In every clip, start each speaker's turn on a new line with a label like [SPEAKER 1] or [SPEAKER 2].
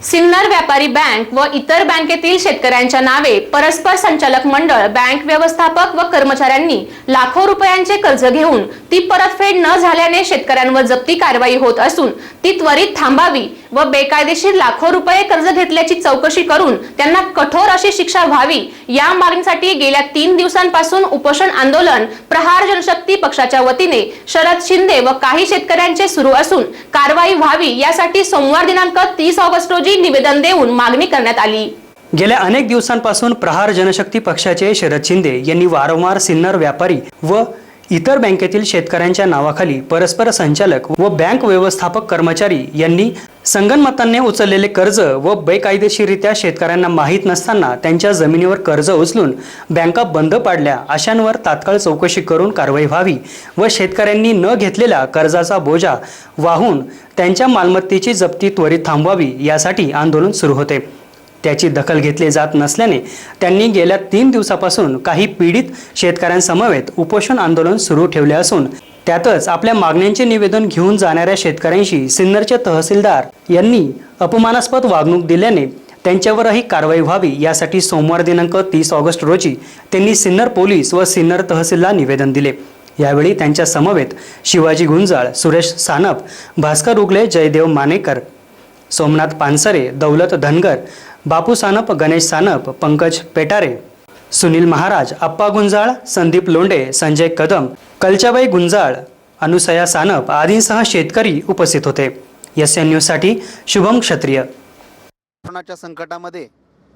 [SPEAKER 1] सिन्नर व्यापारी बँक व इतर बँकेतील शेतकऱ्यांच्या नावे परस्पर संचालक मंडळ बँक व्यवस्थापक व कर्मचाऱ्यांनी लाखो रुपयांचे कर्ज घेऊन ती परतफेड न झाल्याने शेतकऱ्यांवर जप्ती कारवाई होत असून ती त्वरित थांबावी व बेकायदेशीर लाखो रुपये कर्ज घेतल्याची चौकशी करून त्यांना कठोर अशी शिक्षा व्हावी या मागणीसाठी गेल्या तीन दिवसांपासून उपोषण आंदोलन प्रहार जनशक्ती पक्षाच्या वतीने शरद शिंदे व काही शेतकऱ्यांचे सुरू असून कारवाई व्हावी यासाठी सोमवार दिनांक तीस ऑगस्ट रोजी निवेदन देऊन मागणी करण्यात आली.
[SPEAKER 2] गेल्या अनेक दिवसांपासून प्रहार जनशक्ती पक्षाचे शरद शिंदे यांनी वारंवार सिन्नर व्यापारी व इतर बँकेतील शेतकऱ्यांच्या नावाखाली परस्पर संचालक व बँक व्यवस्थापक कर्मचारी यांनी संगनमतांनी उचललेले कर्ज व बेकायदेशीरित्या शेतकऱ्यांना माहीत नसताना त्यांच्या जमिनीवर कर्ज उचलून बँका बंद पाडल्या अशांवर तात्काळ चौकशी करून कारवाई व्हावी व शेतकऱ्यांनी न घेतलेला कर्जाचा बोजा वाहून त्यांच्या मालमत्तेची जप्ती त्वरित थांबवावी यासाठी आंदोलन सुरू होते. त्याची दखल घेतली जात नसल्याने त्यांनी गेल्या तीन दिवसापासून काही पीडित शेतकऱ्यांसमवेत उपोषण आंदोलन सुरू ठेवले असून त्यातच आपल्या मागण्यांचे निवेदन घेऊन जाणाऱ्या शेतकऱ्यांशी सिन्नरचे तहसीलदार यांनी अपमानास्पद वागणूक दिल्याने त्यांच्यावरही कारवाई व्हावी यासाठी सोमवार दिनांक तीस ऑगस्ट रोजी त्यांनी सिन्नर पोलीस व सिन्नर तहसीलला निवेदन दिले. यावेळी त्यांच्या समवेत शिवाजी गुंजाळ सुरेश सानप भास्कर उगले जयदेव मानेकर सोमनाथ पानसरे दौलत धनगर बापू सानप गणेश सानप पंकज पेटारे सुनील महाराज अप्पा गुंजाळ संदीप लोंडे संजय कदम कलचाबाई गुंजाळ अनुसया सानप आदींसह शेतकरी उपस्थित होते. एस एन न्यूजसाठी शुभम क्षत्रिय.
[SPEAKER 3] कोरोनाच्या संकटामध्ये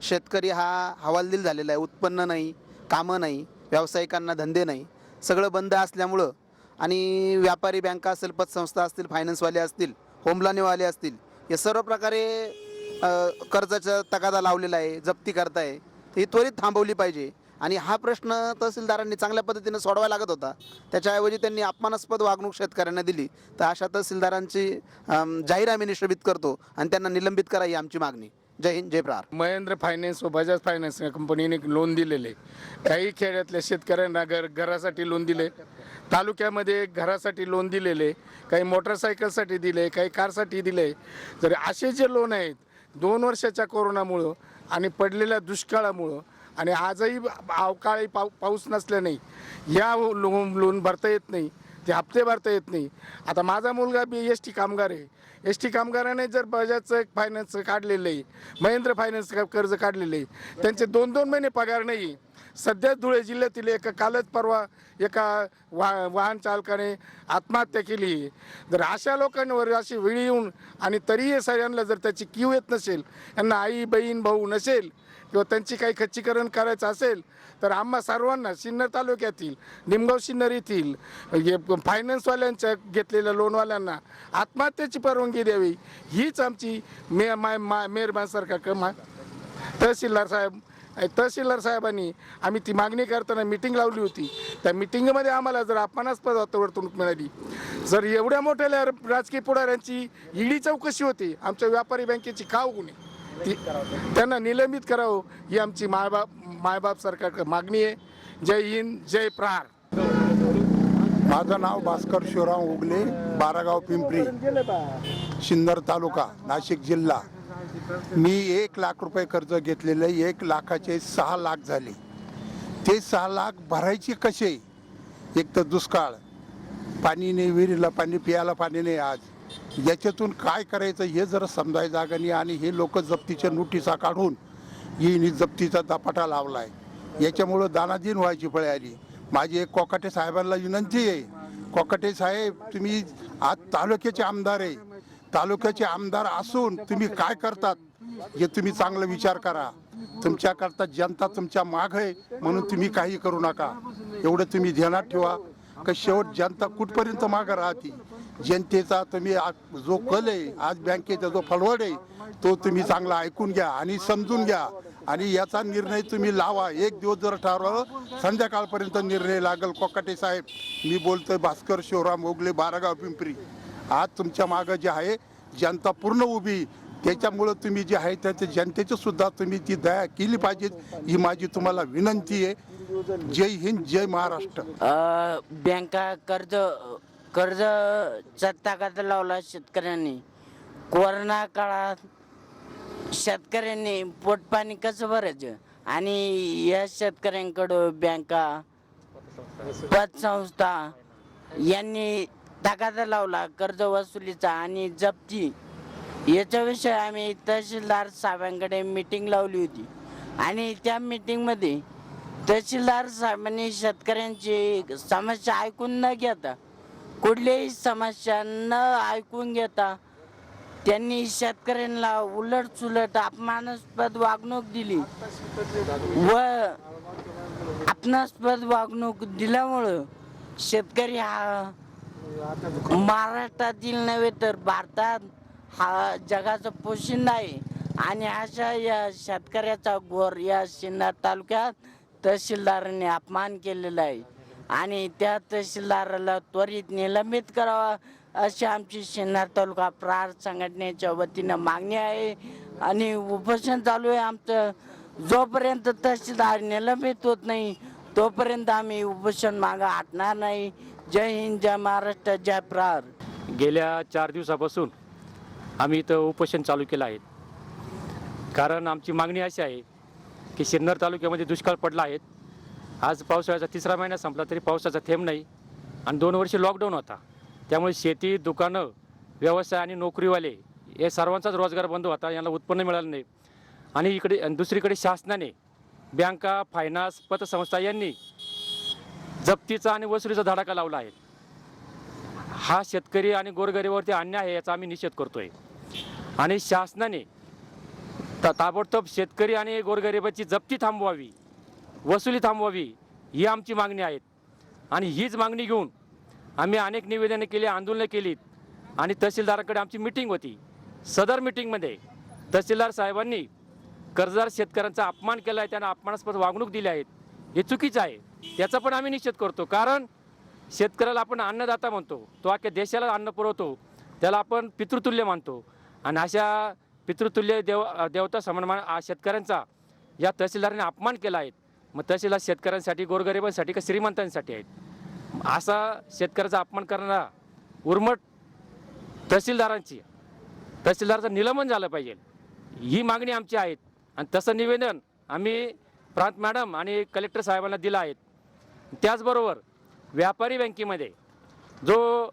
[SPEAKER 3] शेतकरी हा हवालदिल झालेला आहे. उत्पन्न नाही कामं नाही व्यावसायिकांना धंदे नाही सगळं बंद असल्यामुळं आणि व्यापारी बँका असेल पतसंस्था असतील फायनान्सवाले असतील होमलानेवाले असतील या सर्व प्रकारे कर्जाचा तगादा लावलेला आहे जप्ती करताय ही त्वरित थांबवली पाहिजे. आणि हा प्रश्न तहसीलदारांनी चांगल्या पद्धतीने सोडवायला लागत होता. त्याच्याऐवजी त्यांनी अपमानास्पद वागणूक शेतकऱ्यांना दिली. तर अशा तहसीलदारांची जाहीर आम्ही निष्ठबित करतो आणि त्यांना निलंबित करा ही आमची मागणी. जय हिंद जय प्रार
[SPEAKER 4] महेंद्र फायनान्स व बजाज फायनान्स या कंपनीने लोन दिलेले. काही खेड्यातल्या शेतकऱ्यांना घर घरासाठी लोन दिले. तालुक्यामध्ये घरासाठी लोन दिलेले. काही मोटरसायकलसाठी दिले काही कारसाठी दिले. तर असे जे लोन आहेत दोन वर्षाच्या कोरोनामुळं आणि पडलेल्या दुष्काळामुळं आणि आजही अवकाळी पाऊ पाऊस नसल्याने या लोन लोन भरता येत नाही ते हप्ते भरता येत नाही. आता माझा मुलगा बी एस टी कामगार आहे. एस टी कामगाराने जर बजाजचं फायनान्स काढलेलं आहे महेंद्र फायनान्स कर्ज काढलेलं आहे त्यांचे दोन दोन महिने पगार नाही सध्या धुळे जिल्ह्यातील एका कालच परवा एका वा वाहन चालकाने आत्महत्या केली. जर अशा लोकांवर अशी वेळी येऊन आणि तरीही सगळ्यांना जर त्याची कीव येत नसेल यांना आई बहीण भाऊ नसेल किंवा त्यांची काही खच्चीकरण करायचं असेल तर आम्हा सर्वांना सिन्नर तालुक्यातील निमगाव सिन्नर येथील हे फायनान्सवाल्यांच्या घेतलेल्या लोनवाल्यांना आत्महत्येची परवानगी द्यावी. हीच आमची मे माय मा मेरबान सरकार. कमा तहसीलदार साहेब तहसीलदार साहेबांनी आम्ही ती मागणी करताना मिटिंग लावली होती. त्या मिटिंगमध्ये आम्हाला जर अपमानास्पद वर्तवणूक मिळाली जर एवढ्या मोठ्या राजकीय पुढाऱ्यांची ईडी चौकशी होती आमच्या व्यापारी बँकेची का होऊ ती त्यांना निलंबित करावं ही आमची मायबाप मायबाप सरकारकडे मागणी आहे. जय हिंद जय प्रहार.
[SPEAKER 5] माझं नाव भास्कर शिवराम उगले बारागाव पिंपरी सिन्नर तालुका नाशिक जिल्हा. मी एक लाख रुपये कर्ज घेतलेलं आहे. एक लाखाचे सहा लाख झाले. ते सहा लाख भरायचे कसे? एक तर दुष्काळ. पाणी नाही विहिरीला पाणी प्यायला पाणी नाही आज. याच्यातून काय करायचं हे जर समजाय जागा नाही आणि हे लोक जप्तीच्या नोटिसा काढून ही जप्तीचा दपाटा लावलाय. याच्यामुळं दानादीन व्हायची फळे आली. माझी एक कोकाटे साहेबांना विनंती आहे. कोकाटे साहेब तुम्ही आज तालुक्याचे आमदार आहे. तालुक्याचे आमदार असून तुम्ही काय करतात हे तुम्ही चांगला विचार करा. तुमच्याकरता जनता तुमच्या माग आहे म्हणून तुम्ही काही करू नका. एवढं तुम्ही ध्यानात ठेवा. का शेवट जनता कुठपर्यंत मागं राहते? जनतेचा तुम्ही जो कल आहे आज बँकेचा जो फलवड आहे तो तुम्ही चांगला ऐकून घ्या आणि समजून घ्या. आणि याचा निर्णय तुम्ही लावा. एक दिवस जर ठरवलं संध्याकाळपर्यंत निर्णय लागेल. कोकाटे साहेब मी बोलतोय भास्कर शिवराम ओगले बारागाव पिंपरी. आज तुमच्या मागं जे आहे जनता पूर्ण उभी त्याच्यामुळं तुम्ही जे आहे त्या जनतेची सुद्धा तुम्ही ती दया केली पाहिजे ही माझी तुम्हाला विनंती आहे. जय हिंद जय महाराष्ट्र.
[SPEAKER 6] बँका कर्ज कर्ज तगादा लावला शेतकऱ्यांनी. कोरोना काळात शेतकऱ्यांनी पोटपाणी कसं भरायचं? आणि या शेतकऱ्यांकडं बँका पतसंस्था यांनी तगादा लावला कर्ज वसुलीचा आणि जप्ती. याच्याविषयी आम्ही तहसीलदार साहेबांकडे मीटिंग लावली होती. आणि त्या मीटिंगमध्ये तहसीलदार साहेबांनी शेतकऱ्यांची समस्या ऐकून न घेता कुठल्याही समस्या न ऐकून घेता त्यांनी शेतकऱ्यांना उलट सुलट अपमानास्पद वागणूक दिली व अपमानास्पद वागणूक दिल्यामुळं शेतकरी हा महाराष्ट्रातील नव्हे तर भारतात हा जगाचा पोशिंदा आहे. आणि अशा या शेतकऱ्याचा घोर या सिन्नर तालुक्यात तहसीलदारांनी अपमान केलेला आहे. आणि त्या तहसीलदाराला त्वरित निलंबित करावा अशी आमची सिन्नर तालुका प्रहार संघटनेच्या वतीनं मागणी आहे. आणि उपोषण चालू आहे आमचं. जोपर्यंत तहसीलदार निलंबित होत नाही तोपर्यंत आम्ही उपोषण मागं हटणार नाही. जय हिंद जय महाराष्ट्र जय प्रार
[SPEAKER 7] गेल्या चार दिवसापासून आम्ही इथं उपोषण चालू केलं आहे. कारण आमची मागणी अशी आहे की सिन्नर तालुक्यामध्ये दुष्काळ पडला आहे. आज पावसाळ्याचा तिसरा महिना संपला तरी पावसाचा थेंब नाही आणि दोन वर्षे लॉकडाऊन होता. त्यामुळे शेती दुकानं व्यवसाय आणि नोकरीवाले हे सर्वांचाच रोजगार बंद होता यांना उत्पन्न मिळालं नाही. आणि इकडे दुसरीकडे शासनाने बँका फायनान्स पतसंस्था यांनी जप्तीचा आणि वसुलीचा धडाका लावला आहे. हा शेतकरी आणि गोरगरिबावरती अन्याय आहे याचा आम्ही निषेध करतोय. आणि शासनाने ता ताबडतोब शेतकरी आणि गोरगरिबाची जप्ती थांबवावी वसुली थांबवावी ही आमची मागणी आहेत आणि हीच मागणी घेऊन आम्ही अनेक निवेदने केली आंदोलनं केलीत. आणि तहसीलदाराकडे आमची मिटिंग होती. सदर मिटिंगमध्ये तहसीलदार साहेबांनी कर्जदार शेतकऱ्यांचा अपमान केला आहे त्यांना अपमानास्पद वागणूक दिली आहेत हे चुकीचं आहे. त्याचा पण आम्ही निषेध करतो. कारण शेतकऱ्याला आपण अन्नदाता म्हणतो. तो अख्ख्या देशाला अन्न पुरवतो. त्याला आपण पितृतुल्य मानतो. आणि अशा पितृतुल्य देव देवता समान मान- शेतकऱ्यांचा या तहसीलदाराने अपमान केला आहे. मग तहसीलदार शेतकऱ्यांसाठी गोरगरिबांसाठी का श्रीमंतांसाठी आहेत? असा शेतकऱ्याचा अपमान करणारा उर्मट तहसीलदारांची तहसीलदाराचं निलंबन झालं पाहिजे. ही मागणी आमची आहेत आणि तसं निवेदन आम्ही प्रांत मॅडम आणि कलेक्टर साहेबांना दिला आहेत त्याचबरोबर व्यापारी बँकेमध्ये जो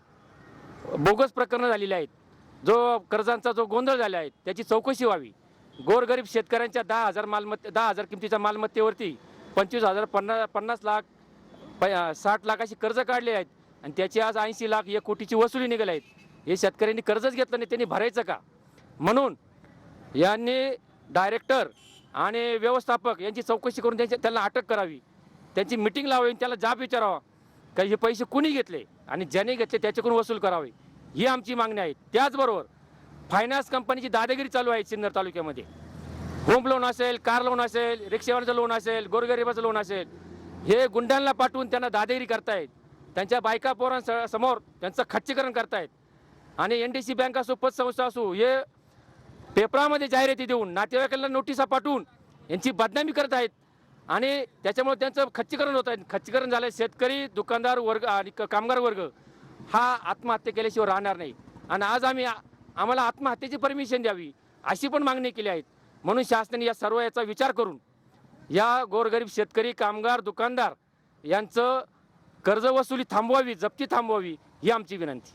[SPEAKER 7] बोगस प्रकरणं झालेली आहेत जो कर्जांचा जो गोंधळ झाला आहे त्याची चौकशी व्हावी. गोरगरीब शेतकऱ्यांच्या दहा हजार मालमत्ते दहा हजार किमतीच्या मालमत्तेवरती पंचवीस हजार पन्नास पन्नास लाख प साठ लाखाची कर्ज काढले आहेत आणि त्याची आज ऐंशी लाख एक कोटीची वसुली निघाली आहेत. हे शेतकऱ्यांनी कर्जच घेतलं नाही त्यांनी भरायचं का? म्हणून यांनी डायरेक्टर आणि व्यवस्थापक यांची चौकशी करून त्यांच्या त्यांना अटक करावी. त्यांची मिटिंग लावावी आणि त्याला जाब विचारावा. का हे पैसे कुणी घेतले? आणि ज्याने घेतले त्याच्याकडून वसूल करावे. ही आमची मागणी आहे. त्याचबरोबर फायनान्स कंपनीची दादागिरी चालू आहे सिन्नर तालुक्यामध्ये. होम लोन असेल कार लोन असेल रिक्षावाल्याचं लोन असेल गोरगरिबाचं लोन असेल. हे गुंडांना पाठवून त्यांना दादागिरी करतायत. त्यांच्या बायका पोरांसमोर त्यांचं खच्चीकरण करतायत. आणि एन डी सी बँक असो पतसंस्था असो हे पेपरामध्ये जाहिराती देऊन नातेवाईकांना नोटिसा पाठवून यांची बदनामी करत आहेत. आणि त्याच्यामुळे त्यांचं खच्चीकरण होत आहे. खच्चीकरण झालं शेतकरी दुकानदार वर्ग आणि क- कामगार वर्ग. हा आत्महत्या केल्याशिवाय राहणार नाही. आणि आज आम्ही आम्हाला आत्महत्येची परमिशन द्यावी अशी पण मागणी केली आहेत म्हणून शासनाने या सर्व याचा विचार करून या गोरगरीब शेतकरी कामगार दुकानदार यांचं कर्जवसुली थांबवावी जप्ती थांबवावी ही आमची विनंती.